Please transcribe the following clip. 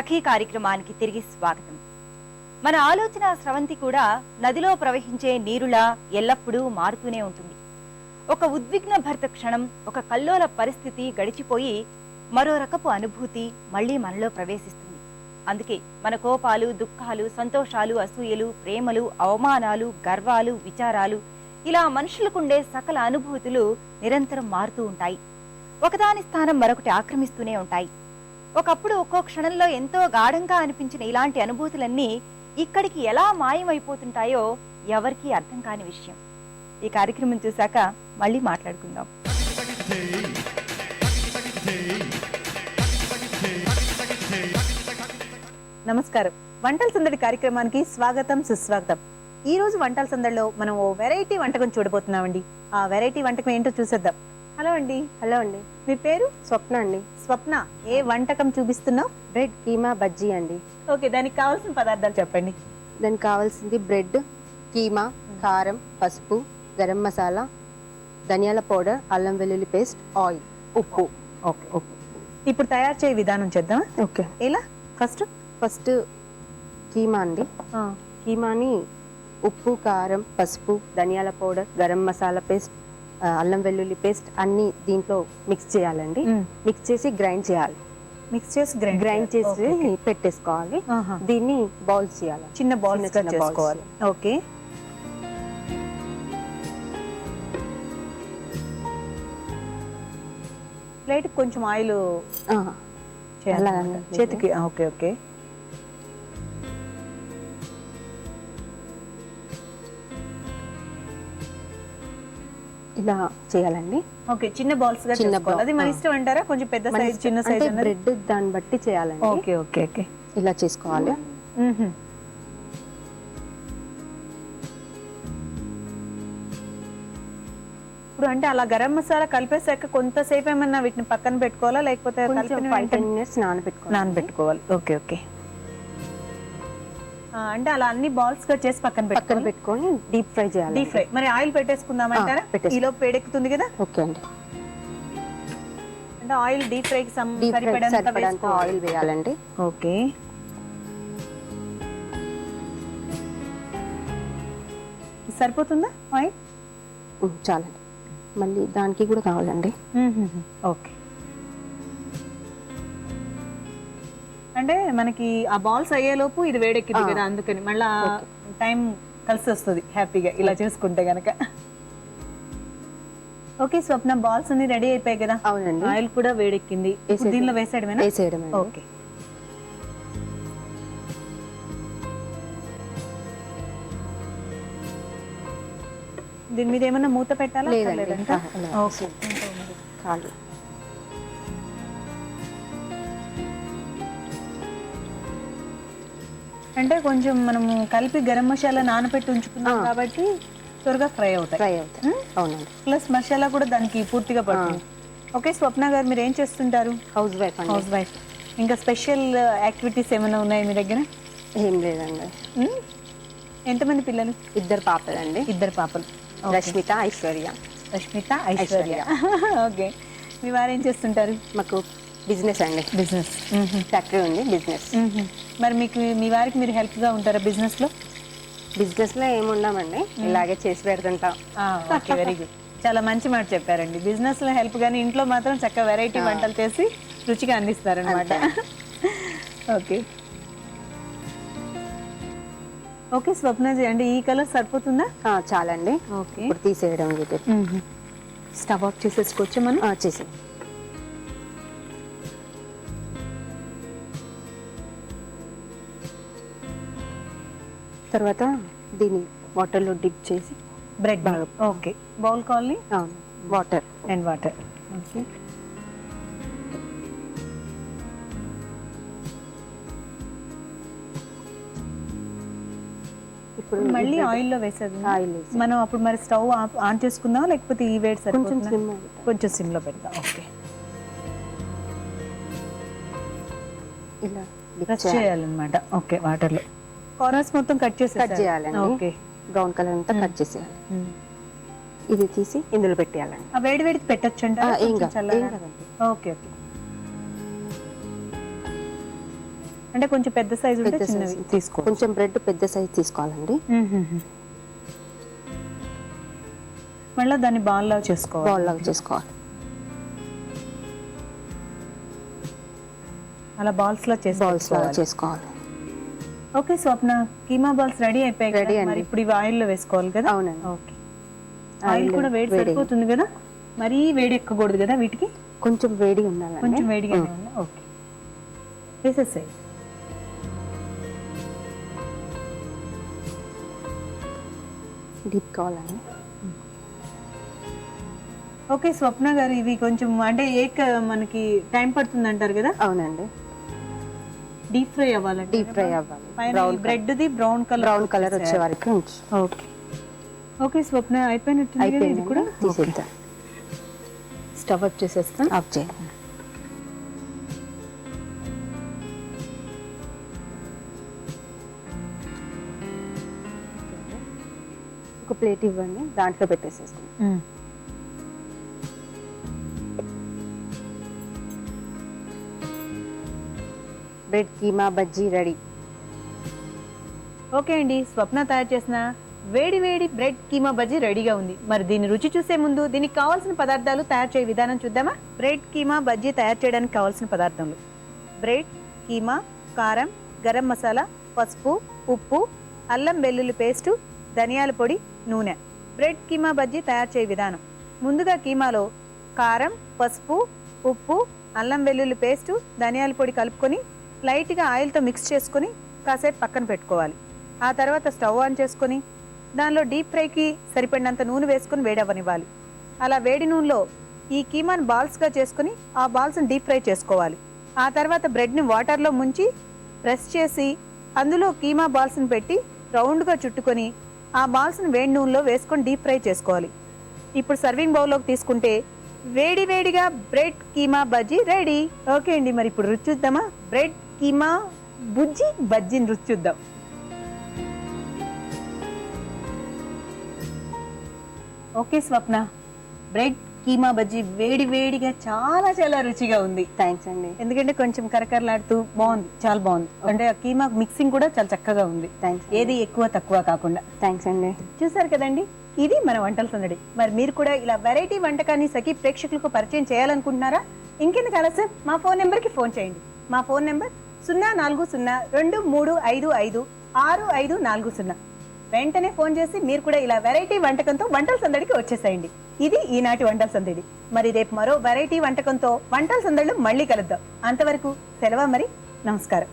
సఖీ కార్యక్రమానికి తిరిగి స్వాగతం. మన ఆలోచన స్రవంతి కూడా నదిలో ప్రవహించే నీరులా ఎల్లప్పుడూ మారుతూనే ఉంటుంది. ఒక ఉద్విగ్న భర్త క్షణం ఒక కల్లోల పరిస్థితి గడిచిపోయి మరో రకపు అనుభూతి మళ్ళీ మనలో ప్రవేశిస్తుంది. అందుకే మన కోపాలు దుఃఖాలు సంతోషాలు అసూయలు ప్రేమలు అవమానాలు గర్వాలు విచారాలు ఇలా మనుషులకుండే సకల అనుభూతులు నిరంతరం మారుతూ ఉంటాయి. ఒకదాని స్థానం మరొకటి ఆక్రమిస్తూనే ఉంటాయి. ఒకప్పుడు ఒక్కో క్షణంలో ఎంతో గాఢంగా అనిపించిన ఇలాంటి అనుభూతులన్నీ ఇక్కడికి ఎలా మాయమైపోతుంటాయో ఎవరికీ అర్థం కాని విషయం. ఈ కార్యక్రమం చూశాక మళ్ళీ మాట్లాడుకుందాం. నమస్కారం. వంటల సందడి కార్యక్రమానికి స్వాగతం సుస్వాగతం. ఈ రోజు వంటల సందడిలో మనం ఓ వెరైటీ వంటకం చూడబోతున్నామండి. ఆ వెరైటీ వంటకం ఏంటో చూసేద్దాం. హలో అండి. హలో అండి. మీ పేరు? స్వప్న అండి. స్వప్న. ఏ వంటకం చూపిస్తున్నావు? బ్రెడ్ కీమా బజ్జీ అండి. ఓకే దానికి కావాల్సిన పదార్థాలు చెప్పండి. దానికి కావాల్సింది బ్రెడ్ కీమా కారం పసుపు గరం మసాలా ధనియాల పౌడర్ అల్లం వెల్లుల్లి పేస్ట్ ఆయిల్ ఉప్పు. Okay okay. ఇప్పుడు తయారు చేయ విధానం చేద్దాం ఓకే. ఎలా? ఫస్ట్? ఫస్ట్ కీమా అండి. కీమాని ఉప్పు కారం పసుపు ధనియాల పౌడర్ గరం మసాలా పేస్ట్ అల్లం వెల్లుల్లి పేస్ట్ అన్ని దీంట్లో మిక్స్ చేయాలండి. మిక్స్ చేసి గ్రైండ్ చేయాలి. మిక్స్ చేసి గ్రైండ్ చేసి పెట్టేసుకోవాలి. దీన్ని బౌల్స్ చేయాలి. చిన్న బాల్స్. చేసుకోవాలి. ఓకే ప్లేట్ కొంచెం ఆయిల్. చేతికి ఓకే ఓకే ఇలా చేయాలండి. ఓకే చిన్న బాల్స్గా చిన్న చేసుకోవాలి. అది మన. ఇష్టం అంటారా? కొంచెం పెద్ద సైజ్. చిన్న అంటే సైజ్ అన్నది? బ్రెడ్ దాన్ని బట్టి చేయాలండి. Okay okay okay. ఇలా చేసుకోవాలి. ఇప్పుడు అంటే అలా గరం మసాలా కలిపేసాక కొంతసేపు ఏమన్నా వీటిని పక్కన పెట్టుకోవాలా? లేకపోతే కొంచెం కలిపిన ఫైవ్ వెంటనే టెన్ మినిట్స్ నానబెట్టుకోవాలి నానబెట్టుకోవాలి. Okay okay. అంటే అలా అన్ని బాల్స్గా చేసి పక్కన పక్కన పెట్టుకొని డీప్ ఫ్రై చేయాలి. Deep fry. మరి ఆయిల్ పెట్టేసుకుందాం అంటారా ఆ, పెట్టేసుకో. ఈలో వేడెక్కుతుంది కదా ఓకే అండి. అంటే ఆయిల్ డీప్ ఫ్రై సరిపడంత. ఆయిల్ వేయాలండి. ఓకే. సరిపోతుందా ఆయిల్? చాలండి. మళ్ళీ దానికి కూడా కావాలండి. ఓకే. అంటే మనకి ఆ బాల్స్ అయ్యేలోపు ఇది వేడెక్కింది. కదా అందుకని. మళ్ళా టైం కలిసి వస్తుంది హ్యాపీగా ఇలా చేసుకుంటే గనక. ఓకే స్వప్న బాల్స్ అన్ని రెడీ అయిపోయాయి కదా. అవునండి. ఆయిల్ కూడా వేడెక్కింది. దీనిలో వేసేయడమేనా? వేసేయడం ఓకే. దీని మీద ఏమన్నా మూత పెట్టాలా. ఓకే. అంటే కొంచెం మనము కలిపి గరం మసాలా నానబెట్టి ఉంచుకున్నాం. కాబట్టి త్వరగా ఫ్రై అవుతాయి. ఫ్రై అవుతాయి? అవునండి. ప్లస్ మసాలా కూడా దానికి పూర్తిగా పడుతుంది. ఓకే స్వప్న గారు మీరు ఏం చేస్తుంటారు? House wife house wife. ఇంకా స్పెషల్ యాక్టివిటీస్ ఏమైనా ఉన్నాయి మీ దగ్గర? ఏం లేదండి? ఎంతమంది పిల్లలు? ఇద్దరు పాపలండి. ఇద్దరు పాపలు. రష్మిత ఐశ్వర్య. రష్మిత ఐశ్వర్య. ఓకే. మీ వారు ఏం చేస్తుంటారు? మాకు బిజినెస్ అండి. బిజినెస్ ఫ్యాక్టరీ ఉంది బిజినెస్ మరి మీకు మీ వారికి మీరు help గా ఉంటారా బిజినెస్లో బిజినెస్లో ఏముండమండి ఇలాగే చేసి పెడుతుంటాం. ఓకే వెరీ గుడ్ చాలా మంచి మాట చెప్పారండి. బిజినెస్లో హెల్ప్ కానీ ఇంట్లో మాత్రం చక్కగా వెరైటీ వంటలు చేసి రుచిగా అందిస్తారనమాట ఓకే ఓకే స్వప్నజీ అండి ఈ కలర్ సరిపోతుందా? చాలండి. ఓకే ఇప్పుడు తీసేయడం స్టవ్ ఆఫ్ చేసేసుకోవచ్చు మనం? ఆ, తర్వాత దీన్ని వాటర్లో డిప్ చేసి బ్రెడ్ ఓకే. బౌల్ కాలనీ? అవును. వాటర్. And water. ఓకే. ఇప్పుడు మళ్ళీ ఆయిల్లో వేసేది ఆయిల్ మనం అప్పుడు మరి స్టవ్ ఆన్ చేసుకుందాం లేకపోతే ఈ వేడి సరిపోతుందా? కొంచెం సిమ్లో పెడతాం. ఓకే. ఇలా. చేయాలన్నమాట. ఓకే వాటర్లో కార్నర్స్ మొత్తం కట్ చేసి కట్ చేయాలండి. ఓకే. బ్రౌన్ కలర్ అంతా కట్ చేసేయాలి. ఇది తీసి ఇందులో పెట్టేయాలండి. ఆ వేడి వేడి పెట్టచ్చు అంట ఆ, ఏం కాదు. Okay okay. అంటే కొంచెం పెద్ద సైజు ఉంటే చిన్నవి. size. తీసుకో కొంచెం బ్రెడ్ పెద్ద సైజ్ తీసుకోవాలండి. మళ్ళీ దాన్ని బాల్ లాగా చేసుకోవాలి. బాల్ లాగా చేసుకోవాలి. అలా బాల్స్ లా చేసి బాల్స్ లాగా. చేసుకోవాలి. Okay Swapna keema balls ready అయిపోయాయి కదా? అండి. మరి ఇప్పుడు ఇవి ఆయిల్లో వేసుకోవాలి కదా? అవునండి. ఓకే. ఆయిల్ కూడా వేడి. సరిపోతుంది కదా? మరీ వేడి ఎక్కకూడదు కదా వీటికి? కొంచెం వేడి ఉండాలండి. కొంచెం వేడిగానే ఉందా ఓకే. వేసేసాయి. డీప్ కావాలండి. ఓకే స్వప్న గారు ఇవి కొంచెం అంటే ఏక మనకి టైం పడుతుంది అంటారు కదా? అవునండి. డీప్ ఫ్రై అవ్వాలండి డీప్ ఫ్రై అవ్వాలి. Brown bread the brown colour brown colour వచ్చే వరకు. ఓకే ఓకే స్వప్న అయిపోయినట్టుంది కదా ఇది కూడా? తీసేద్దాం. స్టవ్ అప్ చేసేస్తా. ఆఫ్ చేయండి ఒక ప్లేట్ ఇవ్వండి దాంట్లో పెట్టేసేసుకుందాం. Bread keema bajji ready. Okay అండి స్వప్న తయారు చేసిన వేడి వేడి బ్రెడ్ కీమా బజ్జీ రెడీగా ఉంది. మరి దీని రుచి చూసే ముందు దీనికి కావాల్సిన పదార్థాలు తయారు చేయ విధానం చూద్దామా? బ్రెడ్ కీమా బజ్జీ తయారు చేయడానికి కావాల్సిన పదార్థాలు. బ్రెడ్ కీమా కారం గరం మసాలా పసుపు ఉప్పు అల్లం వెల్లుల్లి పేస్టు ధనియాల పొడి నూనె. బ్రెడ్ కీమా బజ్జీ తయారు చేయ విధానం. ముందుగా కీమాలో కారం పసుపు ఉప్పు అల్లం వెల్లుల్లి పేస్టు ధనియాల పొడి కలుపుకొని లైట్గా ఆయిల్తో మిక్స్ చేసుకొని కాసేపు పక్కన పెట్టుకోవాలి. ఆ తర్వాత స్టవ్ ఆన్ చేసుకొని దానిలో డీప్ ఫ్రైకి సరిపడినంత నూనె వేసుకొని వేడవనివ్వాలి అలా వేడి నూనెలో ఈ కీమాను బాల్స్గా చేసుకొని ఆ బాల్స్ని డీప్ ఫ్రై చేసుకోవాలి. ఆ తర్వాత బ్రెడ్ని వాటర్లో ముంచి ప్రెస్ చేసి అందులో కీమా బాల్స్ని పెట్టి రౌండ్గా చుట్టుకొని ఆ బాల్స్ని వేడి నూనెలో వేసుకొని డీప్ ఫ్రై చేసుకోవాలి. ఇప్పుడు సర్వింగ్ బౌల్లోకి తీసుకుంటే వేడి వేడిగా bread keema bajji ready. Okay అండి మరి ఇప్పుడు రుచి చూద్దామా? బ్రెడ్ కీమా బుజ్జి బజ్జీని రుచి చూద్దాం ఓకే స్వప్న బ్రెడ్ కీమా బజ్జీ వేడి వేడిగా చాలా చాలా రుచిగా ఉంది. థ్యాంక్స్ అండి. ఎందుకంటే కొంచెం కరకరలాడుతూ బాగుంది చాలా బాగుంది. అంటే ఆ కీమా మిక్సింగ్ కూడా చాలా చక్కగా ఉంది. థ్యాంక్స్ ఏది ఎక్కువ తక్కువ కాకుండా. థ్యాంక్స్ అండి. చూసారు కదండి? ఇది మన వంటల సందడి. మరి మీరు కూడా ఇలా వెరైటీ వంటకాన్ని సఖీ ప్రేక్షకులకు పరిచయం చేయాలనుకుంటున్నారా? ఇంకెందుకు ఆలస్యం? మా ఫోన్ నెంబర్కి ఫోన్ చేయండి. మా ఫోన్ నెంబర్ సున్నా నాలుగు సున్నా రెండు మూడు ఐదు ఐదు ఆరు ఐదు నాలుగు సున్నా. వెంటనే ఫోన్ చేసి మీరు కూడా ఇలా వెరైటీ వంటకంతో వంటల సందడికి వచ్చేసేయండి. ఇది ఈనాటి వంటల సందడి. మరి రేపు మరో వెరైటీ వంటకంతో వంటల సందడిలో మళ్ళీ కలుద్దాం. అంతవరకు సెలవు మరి? నమస్కారం.